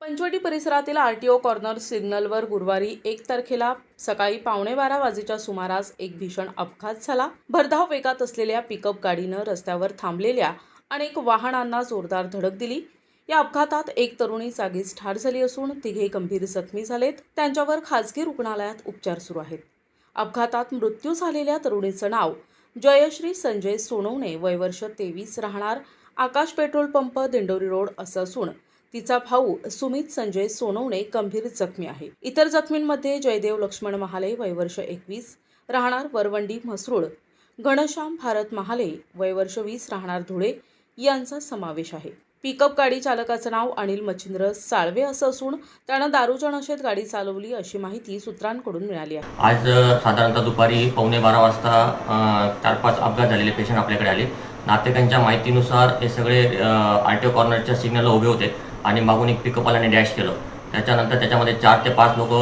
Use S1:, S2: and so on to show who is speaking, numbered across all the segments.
S1: पंचवटी परिसरातील R T O corner सिग्नलवर गुरुवारी एक तारखेला सकाळी पावणे बारा वाजेच्या सुमारास एक भीषण अपघात झाला. भरधाव वेगात असलेल्या पिकअप गाडीनं रस्त्यावर थांबलेल्या अनेक वाहनांना जोरदार धडक दिली. या अपघातात एक तरुणी जागीच ठार झाली असून तिघे गंभीर जखमी झालेत. त्यांच्यावर खाजगी रुग्णालयात उपचार सुरू आहेत. अपघातात मृत्यू झालेल्या तरुणीचं नाव जयश्री संजय सोनवणे वय वर्ष तेवीस राहणार Akash petrol pump Dindori road असं असून तिचा भाऊ सुमित संजय सोनवणे गंभीर जखमी आहे. इतर जखमींमध्ये जयदेव लक्ष्मण महाले वयवर्ष एकवीस राहणार वरवंडी म्हसरूळ घनश्याम भारत महाले वयवर्ष वीस राहणार धुळे यांचा समावेश आहे. पिकअप गाडी चालकाचं नाव अनिल मच्छिंद्र साळवे असं असून त्यानं दारूच्या नशेत गाडी चालवली अशी माहिती सूत्रांकडून मिळाली आहे.
S2: आज साधारणतः दुपारी पावणे बारा वाजता चार पाच अपघात झालेले पेशंट आपल्याकडे आले. नातेकांच्या माहितीनुसार हे सगळे आर टी ओ कॉर्नरच्या सिग्नलला उभे होते आणि मागून एक पिकअपवाल्याने डॅश केलं. त्याच्यानंतर त्याच्यामध्ये चार ते पाच लोक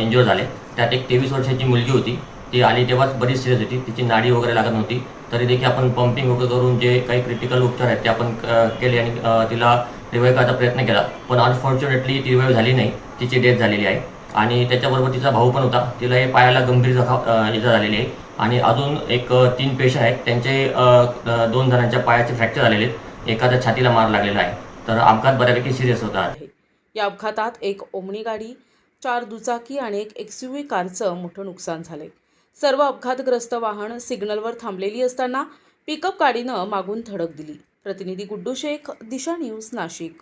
S2: इंज्युअर झाले. त्यात एक तेवीस वर्षाची मुलगी होती. ती आली तेव्हाच बरीच सिरियस होती. तिची नाडी वगैरे लागत नव्हती. तरी देखील आपण पंपिंग वगैरे करून जे काही क्रिटिकल उपचार आहेत ते आपण केले आणि तिला रिवाईव्ह करायचा प्रयत्न केला. पण अनफॉर्च्युनेटली ती रिवाईव्ह झाली नाही. तिची डेथ झालेली आहे. आणि त्याच्याबरोबर तिचा भाऊ पण होता. तिला हे पायाला गंभीर जखा इजा झालेली आहे. आणि अजून एक तीन पेशंट आहेत. त्यांचे दोन जणांच्या पायाचे फ्रॅक्चर झालेले आहेत. एखाद्या छातीला मार लागलेला आहे. तर अपघात बऱ्यापैकी सिरियस होता
S1: आहे या अपघातात एक ओमनी गाडी चार दुचाकी आणि एक एक्सयूव्ही कारचं मोठं नुकसान झाले सर्व अपघातग्रस्त वाहन सिग्नलवर थांबलेली असताना पिकअप गाडीनं मागून धडक दिली. प्रतिनिधी गुड्डू शेख दिशा न्यूज नाशिक.